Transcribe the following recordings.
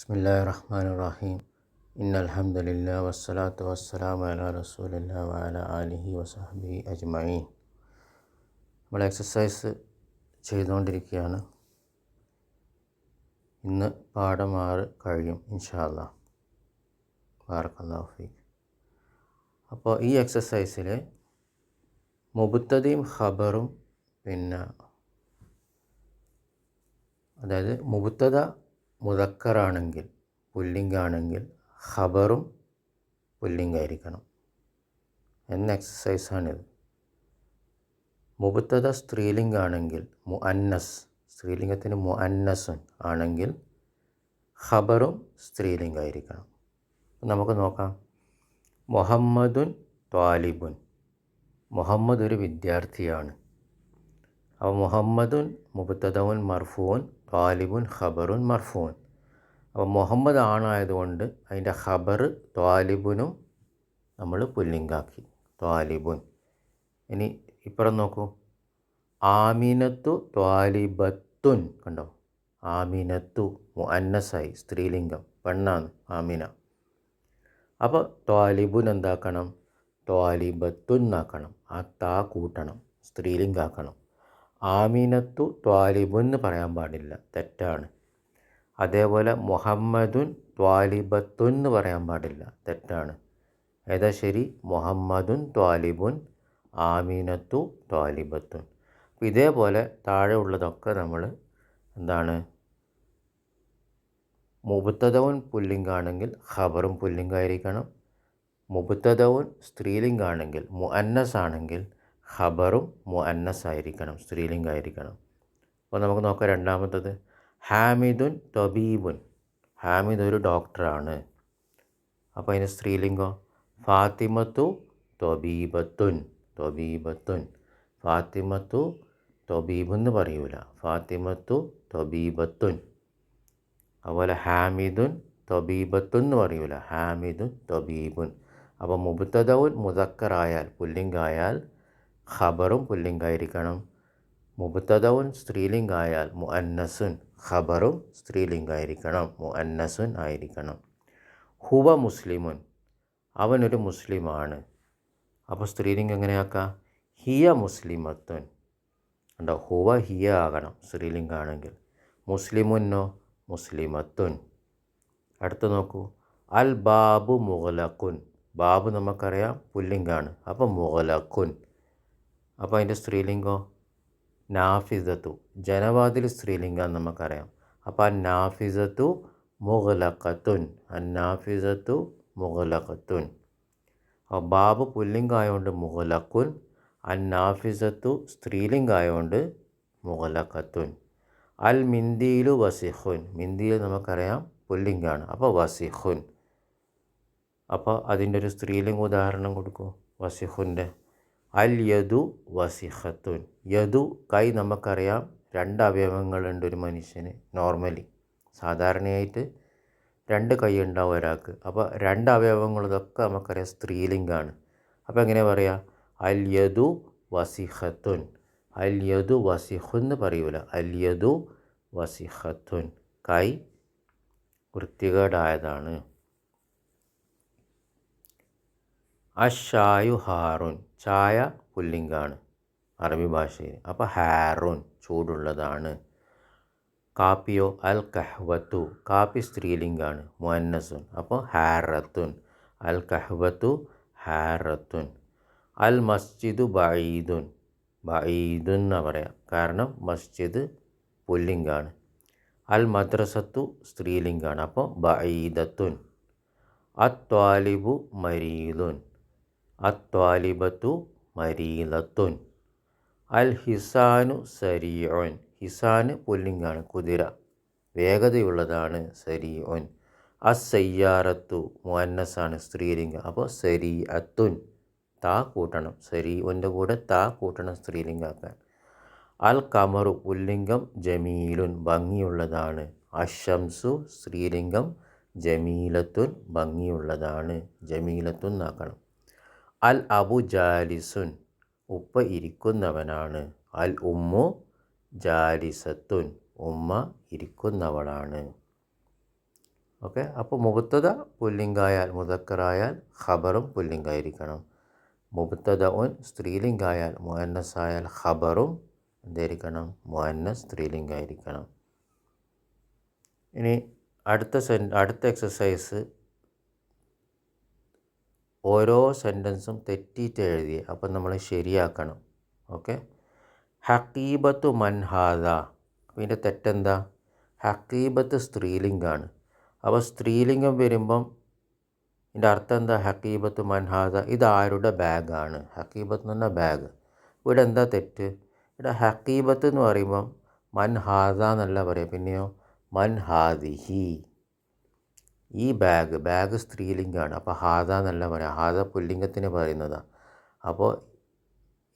ബിസ്മില്ലാ റഹ്മാൻ റഹീം ഇന്ന അലഹമുല്ല വസ്സലാത്തു വസ്സലാം അല റസൂലില്ല വാല അലിഹി വസാഹബി അജ്മൈൻ നമ്മൾ എക്സസൈസ് ചെയ്തുകൊണ്ടിരിക്കുകയാണ്. ഇന്ന് പാഠം ആറ് കഴിയും ഇൻഷാല്ല ബാർക്കല്ലാഫീഖ് അപ്പോൾ ഈ എക്സസൈസിൽ മുബുത്തതയും ഖബറും പിന്നെ അതായത് മുബുത്തത മുതക്കറാണെങ്കിൽ പുല്ലിംഗാണെങ്കിൽ ഖബറും പുല്ലിംഗായിരിക്കണം. എന്ന എക്സസൈസാണിത്. മുബുത്തത സ്ത്രീലിംഗാണെങ്കിൽ മു അന്നസ് സ്ത്രീലിംഗത്തിന് മു അന്നസും ആണെങ്കിൽ ഖബറും സ്ത്രീലിംഗായിരിക്കണം. നമുക്ക് നോക്കാം. മുഹമ്മദുൻ ത്വാലിബുൻ. മുഹമ്മദ് ഒരു വിദ്യാർത്ഥിയാണ്. അപ്പോൾ മുഹമ്മദുൻ മുബത്തദവുൻ മർഫൂൻ ത്വാലിബുൻ ഖബറുൻ മർഫൂൻ അപ്പോൾ മുഹമ്മദ് ആണായതുകൊണ്ട് അതിന്റെ ഖബർ ത്വാലിബുനും നമ്മൾ പുല്ലിംഗാക്കി. ത്വാലിബുൻ. ഇനി ഇപ്പുറം നോക്കൂ. ആമിനത്തു ത്വാലിബത്തുൻ കണ്ടോ? ആമിനത്തു മുഅന്നസായി സ്ത്രീലിംഗം പെണ്ണാണ് ആമിന. അപ്പോൾ ത്വാലിബുൻ എന്താക്കണം? ത്വാലിബത്തുൻ എന്നാക്കണം. ആ താ കൂട്ടണം സ്ത്രീലിംഗാക്കണം. ആമിനത്തു ത്വാലിബുൻ എന്ന് പറയാൻ പാടില്ല. തെറ്റാണ്. അതേപോലെ മുഹമ്മദുൻ ത്വാലിബത്തുൻ എന്ന് പറയാൻ പാടില്ല. തെറ്റാണ്. ഏതാ ശരി? മുഹമ്മദുൻ ത്വാലിബുൻ ആമീനത്തു ത്വാലിബത്തുൻ. ഇതേപോലെ താഴെ ഉള്ളതൊക്കെ നമ്മൾ എന്താണ്? മുബത്തതവൻ പുല്ലിംഗാണെങ്കിൽ ഖബറും പുല്ലിംഗായിരിക്കണം. മുബത്തതവൻ സ്ത്രീലിംഗാണെങ്കിൽ മുഅന്നസ് ആണെങ്കിൽ ഖബറും മുഅന്നസ് ആയിരിക്കണം സ്ത്രീലിംഗായിരിക്കണം. അപ്പോൾ നമുക്ക് നോക്കാം രണ്ടാമത്തത്. ഹാമിദുൻ തൊബീബുൻ. ഹാമിദ് ഒരു ഡോക്ടറാണ്. അപ്പോൾ അതിന് സ്ത്രീലിംഗം? ഫാത്തിമത്തു തൊബീബത്തുൻ. തൊബീബത്തുൻ. ഫാത്തിമത്തു തൊബീബ് എന്ന് പറയൂല. ഫാത്തിമത്തു തൊബീബത്തുൻ. അതുപോലെ ഹാമിദുൻ തൊബീബത്തുൻ എന്ന് പറയൂല. ഹാമിദുൻ തൊബീബുൻ. അപ്പോൾ മുബത്തതവുൻ മുതക്കറായാൽ പുല്ലിംഗായാൽ ഖബറും പുല്ലിംഗായിരിക്കണം. മുബത്തതവും സ്ത്രീലിംഗായാൽ മുഅന്നസുൻ ഖബറും സ്ത്രീലിംഗായിരിക്കണം. മുഅന്നസുൻ ആയിരിക്കണം. ഹുവ മുസ്ലിമുൻ. അവനൊരു മുസ്ലിമാണ്. അപ്പോൾ സ്ത്രീലിംഗം എങ്ങനെയാക്കാം? ഹിയ മുസ്ലിമത്തുൻ. ഉണ്ടോ ഹുവ ഹിയ ആകണം സ്ത്രീലിംഗാണെങ്കിൽ. മുസ്ലിമുന്നോ? മുസ്ലിമത്തുൻ. അടുത്ത് നോക്കൂ. അൽ ബാബു മുഗലക്കുൻ. ബാബു നമുക്കറിയാം പുല്ലിംഗാണ്. അപ്പോൾ മുഗലക്കുൻ. അപ്പോൾ അതിന്റെ സ്ത്രീലിംഗോ നാഫിസത്തു. ജനവാതിൽ സ്ത്രീലിംഗം നമുക്കറിയാം. അപ്പോൾ ആ നാഫിസത്തു മുഗലക്കത്തുൻ ആ നാഫിസത്തു മുഗലക്കത്തുൻ അപ്പോൾ ബാബു പുല്ലിംഗായതുകൊണ്ട് മുഗലക്കുൻ അൻ നാഫിസത്തു സ്ത്രീലിംഗായതുകൊണ്ട് മുഗലക്കത്തുൻ അൽ മിന്തിയിലു വസിഹുൻ. മിന്തിയിൽ നമുക്കറിയാം പുല്ലിംഗാണ്. അപ്പോൾ വസിഹുൻ. അപ്പോൾ അതിന്റെ ഒരു സ്ത്രീലിംഗ ഉദാഹരണം കൊടുക്കൂ. വസിഖുന്റെ അൽ യദു വസിഹത്തുൻ. യദു കൈ നമുക്കറിയാം രണ്ട് അവയവങ്ങളുണ്ട് ഒരു മനുഷ്യന് നോർമലി. സാധാരണയായിട്ട് രണ്ട് കൈ ഉണ്ടാവും ഒരാൾക്ക്. അപ്പോൾ രണ്ട് അവയവങ്ങളതൊക്കെ നമുക്കറിയാം സ്ത്രീലിംഗാണ്. അപ്പോൾ എങ്ങനെ പറയുക? അൽ യദു വസിഹത്തുൻ. അൽ യദു വസിഹു എന്ന് പറയൂല. അൽ യദു വസിഹത്തുൻ. കൈ വൃത്തികേടായതാണ്. അഷായു ഹാറുൻ. ചായ പുല്ലിംഗാണ് അറബി ഭാഷയിൽ. അപ്പോൾ ഹാറുൻ ചൂടുള്ളതാണ്. കാപ്പിയോ അൽ കഹ്വത്തു കാപ്പി സ്ത്രീലിംഗാണ്. മുഅന്നസുൻ. അപ്പോൾ ഹാറത്തുൻ. അൽ കഹ്വത്തു ഹാറത്തുൻ. അൽ മസ്ജിദു ബഈദുൻ. ബഈദുൻ എന്ന് പറയാം. കാരണം മസ്ജിദ് പുല്ലിംഗാണ്. അൽ മദ്രസത്തു സ്ത്രീലിംഗാണ്. അപ്പോൾ ബഈദത്തുൻ. അത്വാലിബു മരീദുൻ. അത്വാലിബത്തു മരീലത്തുൻ. അൽ ഹിസാനു സരിയോൻ ഹിസാന് പുല്ലിംഗാണ് കുതിര. വേഗതയുള്ളതാണ് സരിയോൻ അസയ്യാറത്തു മുഅന്നസാണ് സ്ത്രീലിംഗം. അപ്പോൾ സരി അത്തുൻ താ കൂട്ടണം. സരി ഒന്റെ കൂടെ താ കൂട്ടണം സ്ത്രീലിംഗാക്കാൻ അൽ കമറു പുല്ലിംഗം ജമീലുൻ. ഭംഗിയുള്ളതാണ്. അഷംസു സ്ത്രീലിംഗം ജമീലത്തുൻ. ഭംഗിയുള്ളതാണ്. ജമീലത്തുൻ എന്നാക്കണം. അൽ അബു ജാലിസുൻ ഉപ്പ ഇരിക്കുന്നവനാണ്. അൽ ഉമ്മു ജാലിസത്തുൻ ഉമ്മ ഇരിക്കുന്നവളാണ്. ഓക്കെ അപ്പോൾ മുബത്തത പുല്ലിംഗായാൽ മുതക്കറായാൽ ഖബറും പുല്ലിംഗായിരിക്കണം. മുബത്തത ഉൻ സ്ത്രീലിംഗായാൽ മുഹന്നസായാൽ ഖബറും എന്തായിരിക്കണം? മുഅന്നസ് സ്ത്രീലിംഗായിരിക്കണം. ഇനി അടുത്ത സെൻ അടുത്ത എക്സസൈസ് ഓരോ സെന്റൻസും തെറ്റിയിട്ട് എഴുതി അപ്പം നമ്മൾ ശരിയാക്കണം. ഓക്കെ? ഹക്കീബത്ത് മൻഹാദ ഇതിന്റെ തെറ്റെന്താ? ഹക്കീബത്ത് സ്ത്രീലിംഗാണ്. അപ്പോൾ സ്ത്രീലിംഗം വരുമ്പം ഇതിന്റെ അർത്ഥം എന്താ ഹക്കീബത്ത് മൻഹാദ ഇത് ആരുടെ ബാഗാണ്? ഹക്കീബത്ത് എന്ന് പറഞ്ഞാൽ ബാഗ്. ഇവിടെ എന്താ തെറ്റ്? ഇവിടെ ഹക്കീബത്ത് എന്ന് പറയുമ്പം മൻഹാദ എന്നല്ല പറയുക. പിന്നെയോ? മൻഹാദിഹി ഈ ബാഗ് ബാഗ് സ്ത്രീലിംഗമാണ് അപ്പോൾ ഹാദ എന്നല്ല പറയാം. ഹാദ പുല്ലിംഗത്തിന് പറയുന്നതാണ് അപ്പോൾ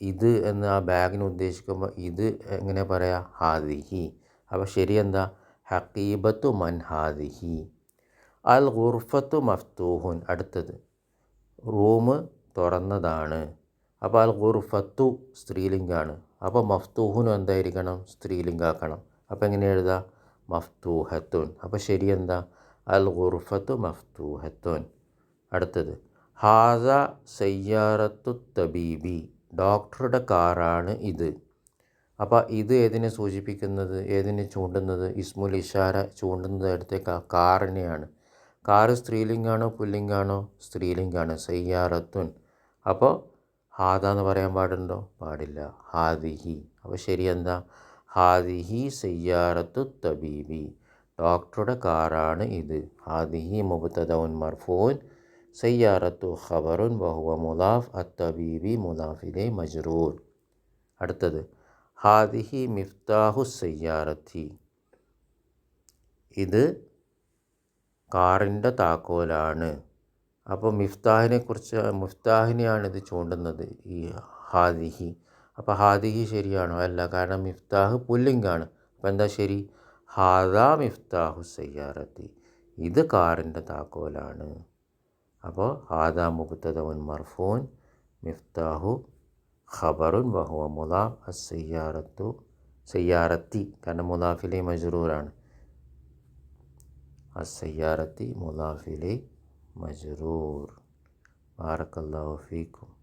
ഇത് എന്ന് ആ ബാഗിന് ഉദ്ദേശിക്കുമ്പോൾ ഇത് എങ്ങനെ പറയാം? ഹാദിഹി. അപ്പോൾ ശരിയെന്താ ഹക്കീബത്തു മൻ ഹാദിഹി. അൽ ഗുർഫത്തു മഫ്തൂഹുൻ. അടുത്തത്. റൂം തുറന്നതാണ്. അപ്പോൾ അൽ ഗുർഫത്തു സ്ത്രീലിംഗമാണ് അപ്പോൾ മഫ്തൂഹുൻ എന്തായിരിക്കണം? സ്ത്രീലിംഗാക്കണം. അപ്പോൾ എങ്ങനെ എഴുതാം? മഫ്തൂഹത്തുൻ. അപ്പോൾ ശരിയെന്താ അൽ ഗുർഫത്തു മഫ്തൂഹത്തുൻ. അടുത്തത് ഹാസ സയ്യാറത്തു തബീബി. ഡോക്ടറുടെ കാറാണ് ഇത്. അപ്പോൾ ഇത് ഏതിനെ സൂചിപ്പിക്കുന്നത്? ഏതിനെ ചൂണ്ടുന്നത്? ഇസ്മുൽ ഇഷാര ചൂണ്ടുന്നത് അടുത്ത കാറിനെയാണ്. കാറ് സ്ത്രീലിംഗാണോ പുല്ലിംഗാണോ? സ്ത്രീലിംഗാണ്. സയ്യാറത്തുൻ. അപ്പോൾ ഹാദ എന്ന് പറയാൻ പാടുണ്ടോ? പാടില്ല. ഹാദിഹി. അപ്പോൾ ശരി എന്താ? ഹാദിഹി സയ്യാറത്തു തബീബി. ഡോക്ടറുടെ കാറാണ് ഇത്. ഹാദിഹി മുബത്തദൗൻ മർഫൂൻ സയ്യാറത്തു ഖബറുൻ ബഹുവ മുലാഫ് അത്തബീബി മുലാഫിലെ മജ്റൂർ അടുത്തത് ഹാദിഹി മിഫ്താഹു സയ്യാറത്തി. ഇത് കാറിന്റെ താക്കോലാണ്. അപ്പോൾ മിഫ്താഹിനെ കുറിച്ച് മിഫ്താഹിനെയാണ് ഇത് ചൂണ്ടുന്നത് ഈ ഹാദിഹി. അപ്പോൾ ഹാദിഹി ശരിയാണോ? അല്ല കാരണം മിഫ്താഹ് പുല്ലിംഗാണ്. അപ്പോൾ എന്താ ശരി? ഹാദാ മിഫ്താഹു സയ്യാറത്തി. ഇത് കാറിന്റെ താക്കോലാണ്. അപ്പോൾ ഹാദാ മുബത്തദവൻ മർഫൂൻ മിഫ്താഹു ഖബറുൻ വഹുവ മുലാഫ് അസയ്യാറത്തു സയ്യാറത്തി കാരണം മുലാഫിലെ മജുറൂറാണ്. അസയ്യാറത്തി മുലാഫിലെ മജ്റൂർ. ബാറക്കല്ലാഹു ഫീക്കും.